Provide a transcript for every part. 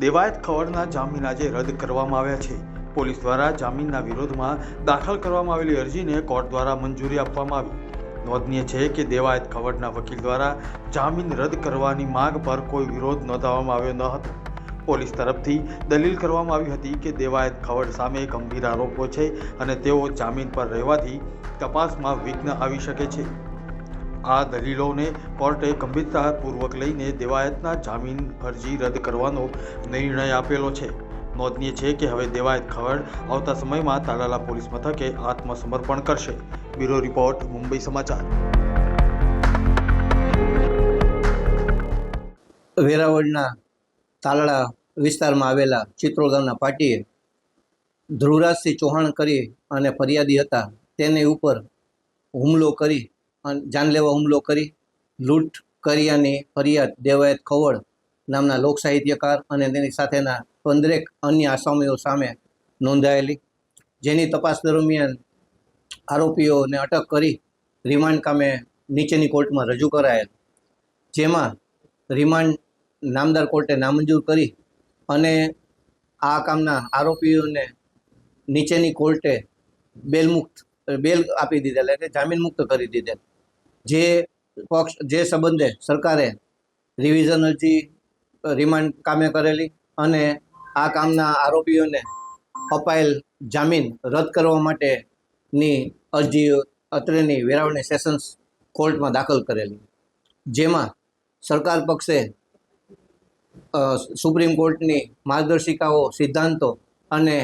દેવાયત ખવડના જામીન આજે રદ કરવામાં આવ્યા છે. પોલીસ દ્વારા જામીનના વિરોધમાં દાખલ કરવામાં આવેલી અરજીને કોર્ટ દ્વારા મંજૂરી આપવામાં આવી. નોંધનીય છે કે દેવાયત ખવડના વકીલ દ્વારા જામીન રદ કરવાની માંગ પર કોઈ વિરોધ નોંધાવવામાં આવ્યો ન હતો. પોલીસ તરફથી દલીલ કરવામાં આવી હતી કે દેવાયત ખવડ સામે ગંભીર આરોપો છે અને તેઓ જામીન પર રહેવાથી તપાસમાં વિઘ્ન આવી શકે છે. આ દલીલોને કોર્ટે ગંભીરતાપૂર્વક લઈને દેવાયતના જામીન અરજી રદ કરવાનો નિર્ણય આપેલો છે. નોંધનીય છે કે હવે દેવાયત ખવડ આવતા સમયમાં તાલાલા પોલીસ મથકે આત્મસમર્પણ કરશે. બ્યુરો રિપોર્ટ, મુંબઈ સમાચાર. વેરાવળના તાલાળા વિસ્તારમાં આવેલા ચિત્રોલ ગામના પાટીએ ધ્રુવરાજસિંહ ચૌહાણ કરી અને ફરિયાદી હતા. તેની ઉપર હુમલો કરી જાનલેવા હુમલો કરી, લૂંટ કર્યાની ફરિયાદ દેવાયત ખવડ નામના લોક સાહિત્યકાર અને તેની સાથેના પંદરેક અન્ય આસામીઓ સામે નોંધાયેલી, જેની તપાસ દરમિયાન આરોપીઓને અટક કરી રિમાન્ડ કામે નીચેની કોર્ટમાં રજૂ કરાયેલ. જેમાં રિમાન્ડ નામદાર કોર્ટે નામંજૂર કરી અને આ કામના આરોપીઓને નીચેની કોર્ટે બેલ મુક્ત બેલ આપી દીધેલ એટલે જામીન મુક્ત કરી દીધેલ. જે પક્ષ, જે સંબંધે સરકારે રિવિઝન અરજી રિમાન્ડ કામે કરેલી અને આ કામના આરોપીઓને અપાયેલ જામીન રદ કરવા માટેની અરજી અત્રેની વેરાવળની સેશન્સ કોર્ટમાં દાખલ કરેલી. જેમાં સરકાર પક્ષે સુપ્રીમ કોર્ટની માર્ગદર્શિકાઓ, સિદ્ધાંતો અને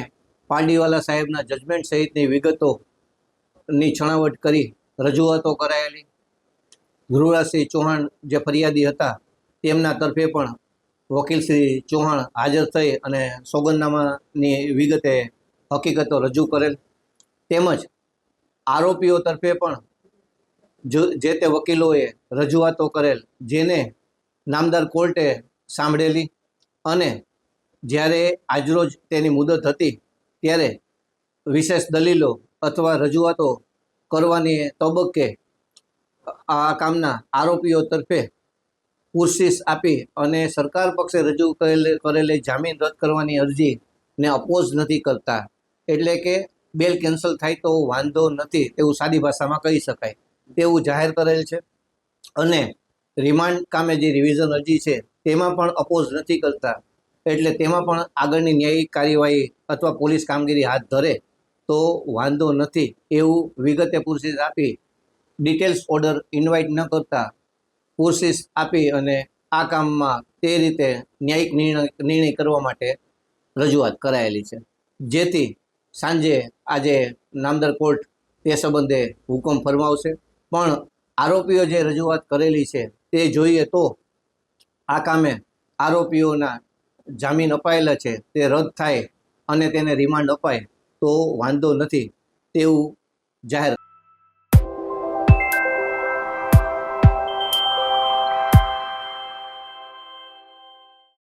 પાંડીવાલા સાહેબના જજમેન્ટ સહિતની વિગતોની છણાવટ કરી રજૂઆતો કરાયેલી. ધ્રુવરાજસિંહ ચૌહાણ જે ફરિયાદી હતા, તેમના તરફે પણ વકીલ શ્રી ચૌહાણ હાજર થઈ અને સોગંદનામાની વિગતે હકીકતો રજૂ કરેલ. તેમજ આરોપીઓ તરફે પણ જે તે વકીલોએ રજૂઆતો કરેલ, જેને નામદાર કોર્ટે સાંભળેલી અને જ્યારે આજરોજ તેની મુદત હતી, ત્યારે વિશેષ દલીલો અથવા રજૂઆતો કરવાની તબક્કે આ કામના આરોપીઓ તરફે પૂરશીશ આપી અને સરકાર પક્ષે રજૂ કરેલી કરેલી જામીન રદ કરવાની અરજીને અપોઝ નથી કરતા. એટલે કે બેલ કેન્સલ થાય તો વાંધો નથી તેવું સાદી ભાષામાં કહી શકાય. તેવું જાહેર કરેલ છે અને રિમાન્ડ કામે જે રિવિઝન અરજી છે તેમાં પણ અપોઝ નથી કરતા. એટલે તેમાં પણ આગળની ન્યાયિક કાર્યવાહી અથવા પોલીસ કામગીરી હાથ ધરે તો વાંધો નથી એવું વિગતે પુરસીસ આપી ડિટેલ્સ ઓર્ડર ઇન્વાઇટ ન કરતા કોર્સિસ આપી અને આ કામમાં તે રીતે ન્યાયિક નિર્ણય નિર્ણય કરવા માટે રજૂઆત કરાયેલી છે. જેથી સાંજે આજે નામદાર કોર્ટ તે સંબંધે હુકમ ફરમાવશે. પણ આરોપીઓ જે રજૂઆત કરેલી છે તે જોઈએ તો આ કામે આરોપીઓના જામીન અપાયેલા છે, તે રદ થાય અને તેને રિમાન્ડ અપાય તો વાંધો નથી તેવું જાહેર